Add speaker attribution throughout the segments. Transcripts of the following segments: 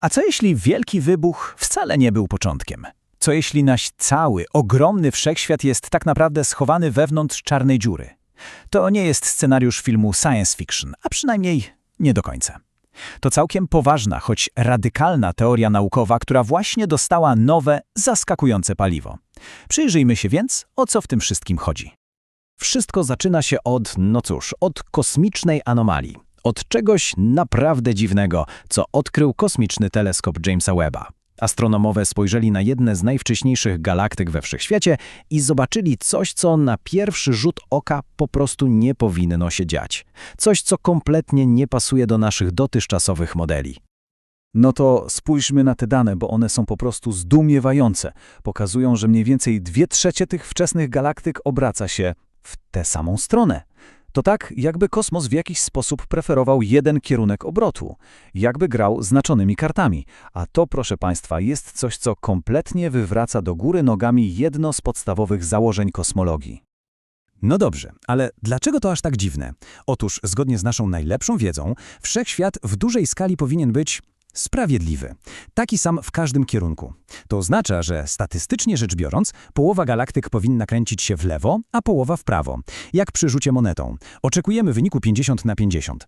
Speaker 1: A co jeśli wielki wybuch wcale nie był początkiem? Co jeśli nasz cały, ogromny wszechświat jest tak naprawdę schowany wewnątrz czarnej dziury? To nie jest scenariusz filmu science fiction, a przynajmniej nie do końca. To całkiem poważna, choć radykalna teoria naukowa, która właśnie dostała nowe, zaskakujące paliwo. Przyjrzyjmy się więc, o co w tym wszystkim chodzi. Wszystko zaczyna się od, no cóż, od kosmicznej anomalii. Od czegoś naprawdę dziwnego, co odkrył kosmiczny teleskop Jamesa Webba. Astronomowie spojrzeli na jedne z najwcześniejszych galaktyk we wszechświecie i zobaczyli coś, co na pierwszy rzut oka po prostu nie powinno się dziać. Coś, co kompletnie nie pasuje do naszych dotychczasowych modeli.
Speaker 2: No to spójrzmy na te dane, bo one są po prostu zdumiewające. Pokazują, że mniej więcej dwie trzecie tych wczesnych galaktyk obraca się w tę samą stronę. To tak, jakby kosmos w jakiś sposób preferował jeden kierunek obrotu, jakby grał znaczonymi kartami. A to, proszę Państwa, jest coś, co kompletnie wywraca do góry nogami jedno z podstawowych założeń kosmologii.
Speaker 1: No dobrze, ale dlaczego to aż tak dziwne? Otóż, zgodnie z naszą najlepszą wiedzą, wszechświat w dużej skali powinien być sprawiedliwy. Taki sam w każdym kierunku. To oznacza, że statystycznie rzecz biorąc, połowa galaktyk powinna kręcić się w lewo, a połowa w prawo. Jak przy rzucie monetą. Oczekujemy wyniku 50 na 50.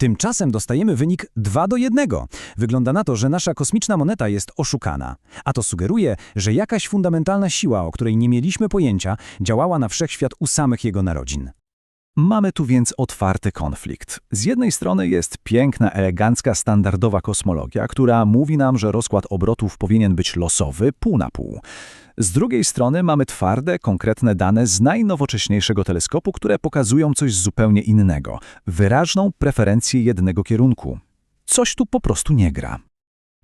Speaker 1: Tymczasem dostajemy wynik 2 do 1. Wygląda na to, że nasza kosmiczna moneta jest oszukana. A to sugeruje, że jakaś fundamentalna siła, o której nie mieliśmy pojęcia, działała na wszechświat u samych jego narodzin.
Speaker 2: Mamy tu więc otwarty konflikt. Z jednej strony jest piękna, elegancka, standardowa kosmologia, która mówi nam, że rozkład obrotów powinien być losowy, pół na pół. Z drugiej strony mamy twarde, konkretne dane z najnowocześniejszego teleskopu, które pokazują coś zupełnie innego, wyraźną preferencję jednego kierunku. Coś tu po prostu nie gra.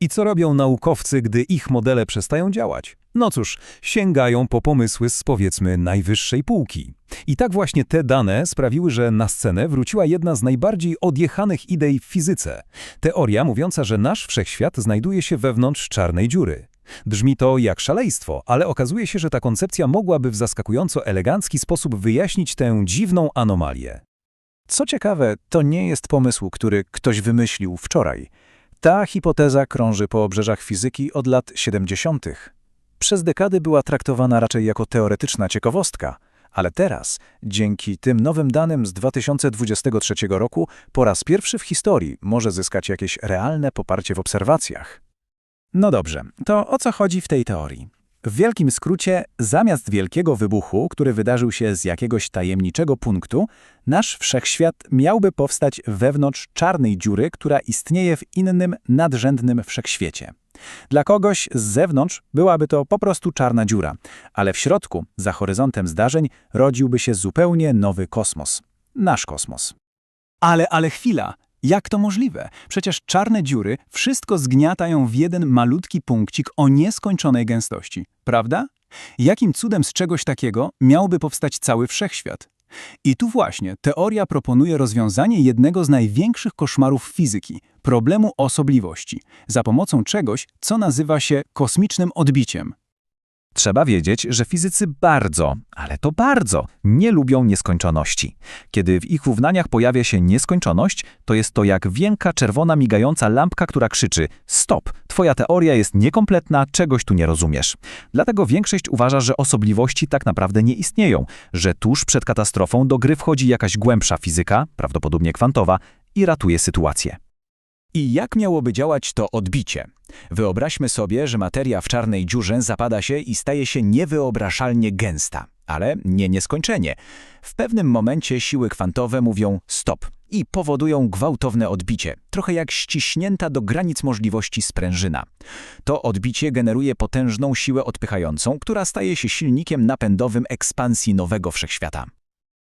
Speaker 3: I co robią naukowcy, gdy ich modele przestają działać? No cóż, sięgają po pomysły z powiedzmy najwyższej półki. I tak właśnie te dane sprawiły, że na scenę wróciła jedna z najbardziej odjechanych idei w fizyce. Teoria mówiąca, że nasz wszechświat znajduje się wewnątrz czarnej dziury. Brzmi to jak szaleństwo, ale okazuje się, że ta koncepcja mogłaby w zaskakująco elegancki sposób wyjaśnić tę dziwną anomalię.
Speaker 2: Co ciekawe, to nie jest pomysł, który ktoś wymyślił wczoraj. Ta hipoteza krąży po obrzeżach fizyki od lat 70. Przez dekady była traktowana raczej jako teoretyczna ciekawostka, ale teraz, dzięki tym nowym danym z 2023 roku, po raz pierwszy w historii może zyskać jakieś realne poparcie w obserwacjach. No dobrze, to o co chodzi w tej teorii? W wielkim skrócie, zamiast wielkiego wybuchu, który wydarzył się z jakiegoś tajemniczego punktu, nasz wszechświat miałby powstać wewnątrz czarnej dziury, która istnieje w innym, nadrzędnym wszechświecie. Dla kogoś z zewnątrz byłaby to po prostu czarna dziura, ale w środku, za horyzontem zdarzeń, rodziłby się zupełnie nowy kosmos. Nasz kosmos.
Speaker 1: Ale, ale chwila, jak to możliwe? Przecież czarne dziury wszystko zgniatają w jeden malutki punkcik o nieskończonej gęstości, prawda? Jakim cudem z czegoś takiego miałby powstać cały wszechświat? I tu właśnie teoria proponuje rozwiązanie jednego z największych koszmarów fizyki problemu osobliwości za pomocą czegoś, co nazywa się kosmicznym odbiciem.
Speaker 2: Trzeba wiedzieć, że fizycy bardzo, ale to bardzo, nie lubią nieskończoności. Kiedy w ich równaniach pojawia się nieskończoność, to jest to jak wielka czerwona migająca lampka, która krzyczy stop, twoja teoria jest niekompletna, czegoś tu nie rozumiesz. Dlatego większość uważa, że osobliwości tak naprawdę nie istnieją, że tuż przed katastrofą do gry wchodzi jakaś głębsza fizyka, prawdopodobnie kwantowa, i ratuje sytuację.
Speaker 1: I jak miałoby działać to odbicie? Wyobraźmy sobie, że materia w czarnej dziurze zapada się i staje się niewyobrażalnie gęsta, ale nie nieskończenie. W pewnym momencie siły kwantowe mówią stop i powodują gwałtowne odbicie, trochę jak ściśnięta do granic możliwości sprężyna. To odbicie generuje potężną siłę odpychającą, która staje się silnikiem napędowym ekspansji nowego wszechświata.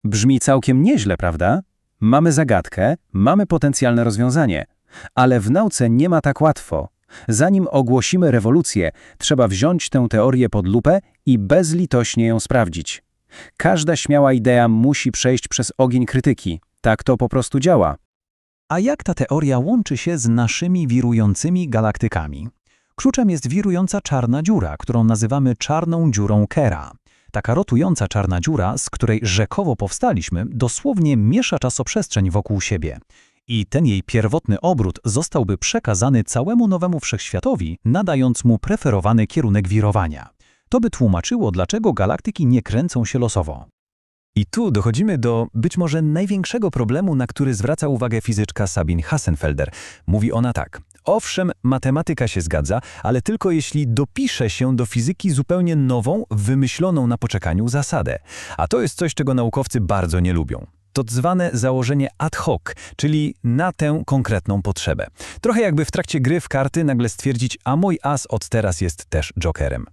Speaker 2: Brzmi całkiem nieźle, prawda? Mamy zagadkę, mamy potencjalne rozwiązanie. Ale w nauce nie ma tak łatwo. Zanim ogłosimy rewolucję, trzeba wziąć tę teorię pod lupę i bezlitośnie ją sprawdzić. Każda śmiała idea musi przejść przez ogień krytyki. Tak to po prostu działa.
Speaker 1: A jak ta teoria łączy się z naszymi wirującymi galaktykami? Kluczem jest wirująca czarna dziura, którą nazywamy czarną dziurą Kera. Taka rotująca czarna dziura, z której rzekowo powstaliśmy, dosłownie miesza czasoprzestrzeń wokół siebie. I ten jej pierwotny obrót zostałby przekazany całemu nowemu wszechświatowi, nadając mu preferowany kierunek wirowania. To by tłumaczyło, dlaczego galaktyki nie kręcą się losowo.
Speaker 3: I tu dochodzimy do być może największego problemu, na który zwraca uwagę fizyczka Sabine Hassenfelder. Mówi ona tak. Owszem, matematyka się zgadza, ale tylko jeśli dopisze się do fizyki zupełnie nową, wymyśloną na poczekaniu zasadę. A to jest coś, czego naukowcy bardzo nie lubią. To zwane założenie ad hoc, czyli na tę konkretną potrzebę. Trochę jakby w trakcie gry w karty nagle stwierdzić, a mój as od teraz jest też jokerem.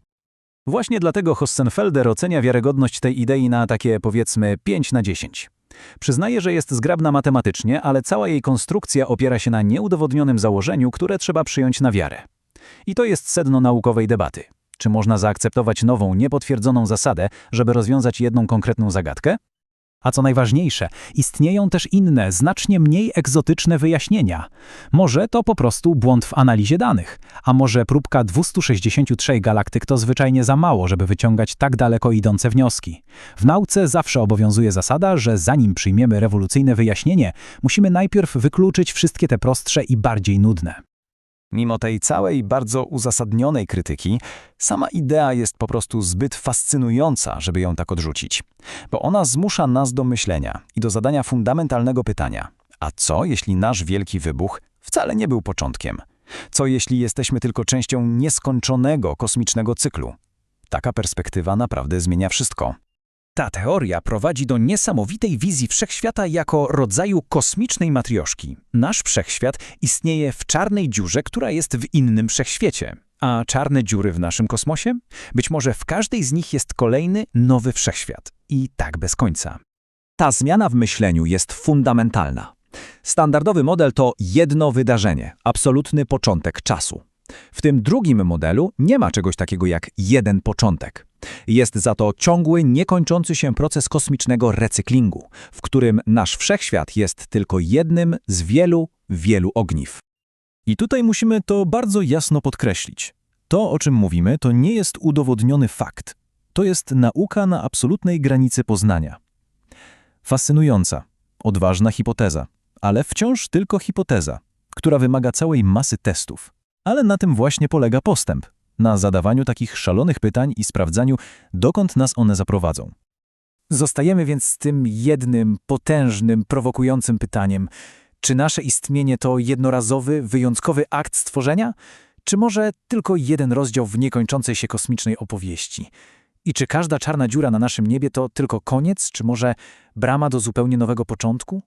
Speaker 1: Właśnie dlatego Hossenfelder ocenia wiarygodność tej idei na takie, powiedzmy, 5 na 10. Przyznaje, że jest zgrabna matematycznie, ale cała jej konstrukcja opiera się na nieudowodnionym założeniu, które trzeba przyjąć na wiarę. I to jest sedno naukowej debaty. Czy można zaakceptować nową, niepotwierdzoną zasadę, żeby rozwiązać jedną konkretną zagadkę? A co najważniejsze, istnieją też inne, znacznie mniej egzotyczne wyjaśnienia. Może to po prostu błąd w analizie danych, a może próbka 263 galaktyk to zwyczajnie za mało, żeby wyciągać tak daleko idące wnioski. W nauce zawsze obowiązuje zasada, że zanim przyjmiemy rewolucyjne wyjaśnienie, musimy najpierw wykluczyć wszystkie te prostsze i bardziej nudne.
Speaker 2: Mimo tej całej bardzo uzasadnionej krytyki, sama idea jest po prostu zbyt fascynująca, żeby ją tak odrzucić. Bo ona zmusza nas do myślenia i do zadania fundamentalnego pytania. A co, jeśli nasz wielki wybuch wcale nie był początkiem? Co, jeśli jesteśmy tylko częścią nieskończonego kosmicznego cyklu? Taka perspektywa naprawdę zmienia wszystko.
Speaker 1: Ta teoria prowadzi do niesamowitej wizji wszechświata jako rodzaju kosmicznej matrioszki. Nasz wszechświat istnieje w czarnej dziurze, która jest w innym wszechświecie. A czarne dziury w naszym kosmosie? Być może w każdej z nich jest kolejny, nowy wszechświat. I tak bez końca.
Speaker 2: Ta zmiana w myśleniu jest fundamentalna. Standardowy model to jedno wydarzenie, absolutny początek czasu. W tym drugim modelu nie ma czegoś takiego jak jeden początek. Jest za to ciągły, niekończący się proces kosmicznego recyklingu, w którym nasz wszechświat jest tylko jednym z wielu, wielu ogniw.
Speaker 3: I tutaj musimy to bardzo jasno podkreślić. To, o czym mówimy, to nie jest udowodniony fakt. To jest nauka na absolutnej granicy poznania. Fascynująca, odważna hipoteza, ale wciąż tylko hipoteza, która wymaga całej masy testów. Ale na tym właśnie polega postęp, na zadawaniu takich szalonych pytań i sprawdzaniu, dokąd nas one zaprowadzą.
Speaker 1: Zostajemy więc z tym jednym, potężnym, prowokującym pytaniem. Czy nasze istnienie to jednorazowy, wyjątkowy akt stworzenia? Czy może tylko jeden rozdział w niekończącej się kosmicznej opowieści? I czy każda czarna dziura na naszym niebie to tylko koniec, czy może brama do zupełnie nowego początku?